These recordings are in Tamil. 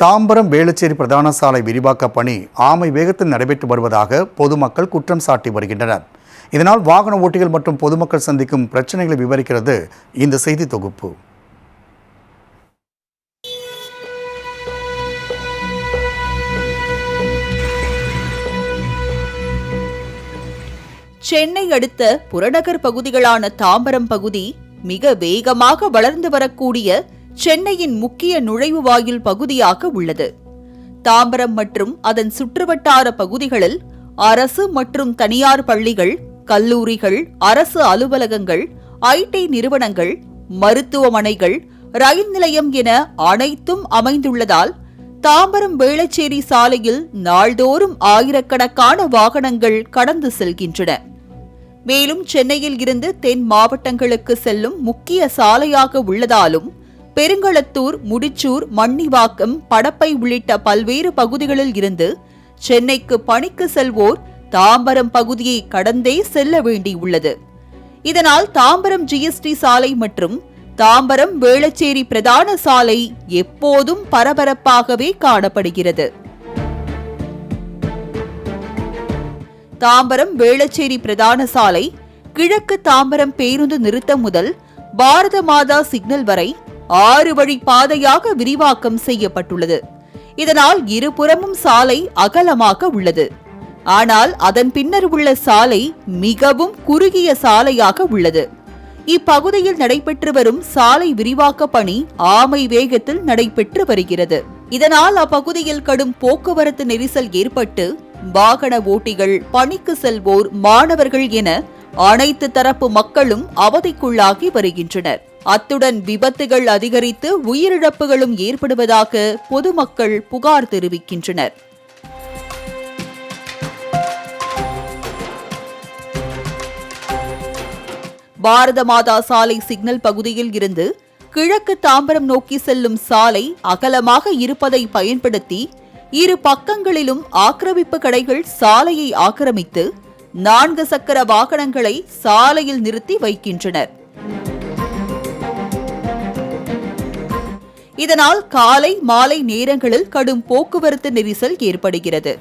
தாம்பரம் வேளச்சேரி பிரதான சாலை விரிவாக்க பணி ஆமை வேகத்தில் நடைபெற்று வருவதாக பொதுமக்கள் குற்றம் சாட்டி வருகின்றனர். இதனால் வாகன ஓட்டிகள் மற்றும் பொதுமக்கள் சந்திக்கும் பிரச்சனைகளை விவரிக்கிறது இந்த செய்தி தொகுப்பு. சென்னை அடுத்த புறநகர் பகுதிகளான தாம்பரம் பகுதி மிக வேகமாக வளர்ந்து வரக்கூடிய சென்னையின் முக்கிய நுழைவு வாயில் பகுதியாக உள்ளது. தாம்பரம் மற்றும் அதன் சுற்றுவட்டார பகுதிகளில் அரசு மற்றும் தனியார் பள்ளிகள் கல்லூரிகள் அரசு அலுவலகங்கள் ஐடி நிறுவனங்கள் மருத்துவமனைகள் ரயில் நிலையம் என அனைத்தும் அமைந்துள்ளதால் தாம்பரம் வேளச்சேரி சாலையில் நாள்தோறும் ஆயிரக்கணக்கான வாகனங்கள் கடந்து செல்கின்றன. மேலும் சென்னையில் இருந்து தென் மாவட்டங்களுக்கு செல்லும் முக்கிய சாலையாக உள்ளதாலும் பெருங்களத்தூர் முடிச்சூர் மன்னிவாக்கம் படப்பை உள்ளிட்ட பல்வேறு பகுதிகளில் இருந்து சென்னைக்கு பணிக்கு செல்வோர் தாம்பரம் பகுதியை கடந்தே செல்ல வேண்டியுள்ளது. இதனால் தாம்பரம் ஜிஎஸ்டி சாலை மற்றும் தாம்பரம் வேளச்சேரி பிரதான சாலை எப்போதும் பரபரப்பாகவே காணப்படுகிறது. தாம்பரம் வேளச்சேரி பிரதான சாலை கிழக்கு தாம்பரம் பேருந்து நிறுத்தம் முதல் பாரத மாதா சிக்னல் வரை ஆறு வழி பாதையாக விரிவாக்கம் செய்யப்பட்டுள்ளது. இதனால் இருபுறமும் சாலை அகலமாக உள்ளது. ஆனால் அதன் பின்னர் உள்ள சாலை மிகவும் குறுகிய சாலையாக உள்ளது. இப்பகுதியில் நடைபெற்று வரும் சாலை விரிவாக்க பணி ஆமை வேகத்தில் நடைபெற்று வருகிறது. இதனால் அப்பகுதியில் கடும் போக்குவரத்து நெரிசல் ஏற்பட்டு வாகன ஓட்டிகள் பணிக்கு செல்வோர் மாணவர்கள் என அனைத்து தரப்பு மக்களும் அவதிக்குள்ளாகி வருகின்றனர். அத்துடன் விபத்துகள் அதிகரித்து உயிரிழப்புகளும் ஏற்படுவதாக பொதுமக்கள் புகார் தெரிவிக்கின்றனர். பாரத மாதா சாலை சிக்னல் பகுதியில் இருந்து கிழக்கு தாம்பரம் நோக்கி செல்லும் சாலை அகலமாக இருப்பதை பயன்படுத்தி இரு பக்கங்களிலும் ஆக்கிரமிப்பு கடைகள் சாலையை ஆக்கிரமித்து நான்கு சக்கர வாகனங்களை சாலையில் நிறுத்தி வைக்கின்றனர். இதனால் காலை மாலை நேரங்களில் கடும் போக்குவரத்து நெரிசல் ஏற்படுகிறது.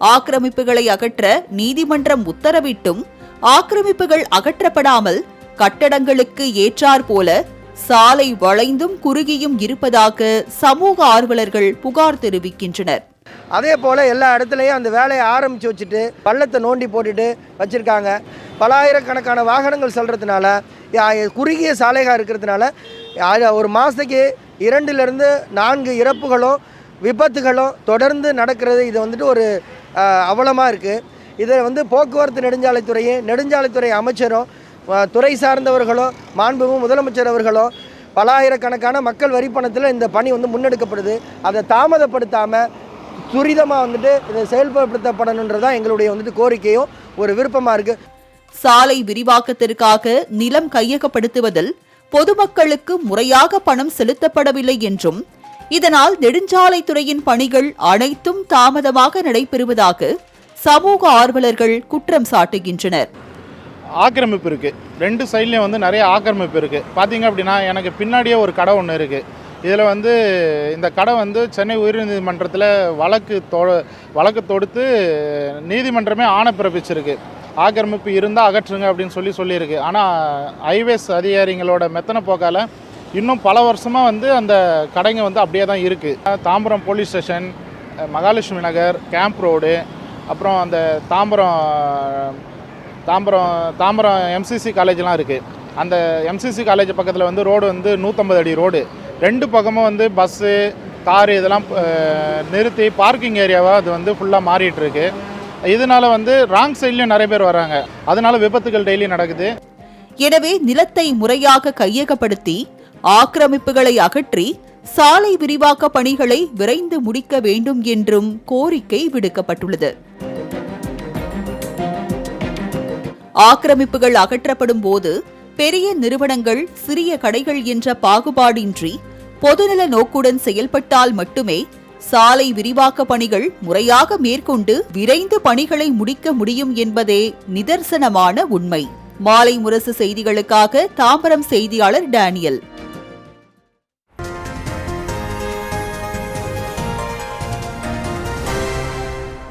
ஆக்கிரமிப்புகளை அகற்ற நீதிமன்றம் உத்தரவிட்டும். ஆக்கிரமிப்புகள் அகற்றப்படாமல் கட்டடங்களுக்கு ஏற்றாற் போல சாலை வளைந்தும் குறுகியும் இருப்பதாக சமூக ஆர்வலர்கள் புகார் தெரிவிக்கின்றனர். அதே போல் எல்லா இடத்துலையும் அந்த வேலையை ஆரம்பித்து வச்சுட்டு பள்ளத்தை நோண்டி போட்டுட்டு வச்சுருக்காங்க. பலாயிரக்கணக்கான வாகனங்கள் செல்றதுனால யா- குறுகிய சாலைகள் இருக்கிறதுனால யா- ஒரு மாதத்துக்கு இரண்டிலிருந்து நான்கு இறப்புகளும் விபத்துகளும் தொடர்ந்து நடக்கிறது. இது வந்துட்டு ஒரு அவலமாக இருக்குது இதை வந்து போக்குவரத்து நெடுஞ்சாலைத்துறையும் நெடுஞ்சாலைத்துறை அமைச்சரும் துறை சார்ந்தவர்களும் மாண்புமிகு முதலமைச்சர் அவர்களும் பலாயிரக்கணக்கான மக்கள் வரி பணத்தில் இந்த பணி வந்து முன்னெடுக்கப்படுது. அதை தாமதப்படுத்தாமல் துரிதமாக வந்துட்டு இதை செயல்படுத்தப்படணுன்றது தான் எங்களுடைய வந்துட்டு கோரிக்கையும் ஒரு விருப்பமாக இருக்குது சாலை விரிவாக்கத்திற்காக நிலம் கையகப்படுத்துவதில் பொதுமக்களுக்கு முறையாக பணம் செலுத்தப்படவில்லை என்றும் இதனால் நெடுஞ்சாலைத்துறையின் பணிகள் அனைத்தும் தாமதமாக நடைபெறுவதாக சமூக ஆர்வலர்கள் குற்றம் சாட்டுகின்றனர். ஆக்கிரமிப்பு இருக்குது ரெண்டு சைட்லேயும் வந்து நிறைய ஆக்கிரமிப்பு இருக்குது பார்த்தீங்க அப்படின்னா எனக்கு பின்னாடியே ஒரு கடை ஒன்று இருக்குது இதில் வந்து இந்த கடை வந்து சென்னை உயர்நீதிமன்றத்தில் வழக்கு தொ வழக்கு தொடுத்து நீதிமன்றமே ஆணை பிறப்பிச்சிருக்கு. ஆக்கிரமிப்பு இருந்தால் அகற்றுங்க அப்படின்னு சொல்லி சொல்லியிருக்கு. ஆனால் ஹைவேஸ் அதிகாரிகளோட மெத்தன போக்கால் இன்னும் பல வருஷமாக வந்து அந்த கடைங்க வந்து அப்படியே தான் இருக்குது Tambaram police station Mahalakshmi Nagar camp road அப்புறம் அந்த தாம்பரம் தாம்பரம் தாம்பரம் எம்சிசி காலேஜ்லாம் இருக்குது அந்த எம்சிசி காலேஜ் பக்கத்தில் வந்து ரோடு வந்து நூற்றம்பது அடி ரோடு ரெண்டு பக்கமும் வந்து பஸ்ஸு காரு இதெல்லாம் நிறுத்தி பார்க்கிங் ஏரியாவாக அது வந்து ஃபுல்லாக மாறிட்டுருக்கு இதனால வந்து ராங் சைட்லேயும் நிறைய பேர் வராங்க அதனால விபத்துகள் டெய்லி நடக்குது. எனவே நிலத்தை முறையாக கையகப்படுத்தி ஆக்கிரமிப்புகளை அகற்றி சாலை விரிவாக்க பணிகளை விரைந்து முடிக்க வேண்டும் என்றும் கோரிக்கை விடுக்கப்பட்டுள்ளது. ஆக்கிரமிப்புகள் அகற்றப்படும் போது பெரிய நிறுவனங்கள் சிறிய கடைகள் என்ற பாகுபாடின்றி பொதுநல நோக்குடன் செயல்பட்டால் மட்டுமே சாலை விரிவாக்க பணிகள் முறையாக மேற்கொண்டு விரைந்து பணிகளை முடிக்க முடியும் என்பதே நிதர்சனமான உண்மை. மாலை முரசு செய்திகளுக்காக தாம்பரம் செய்தியாளர் டேனியல்.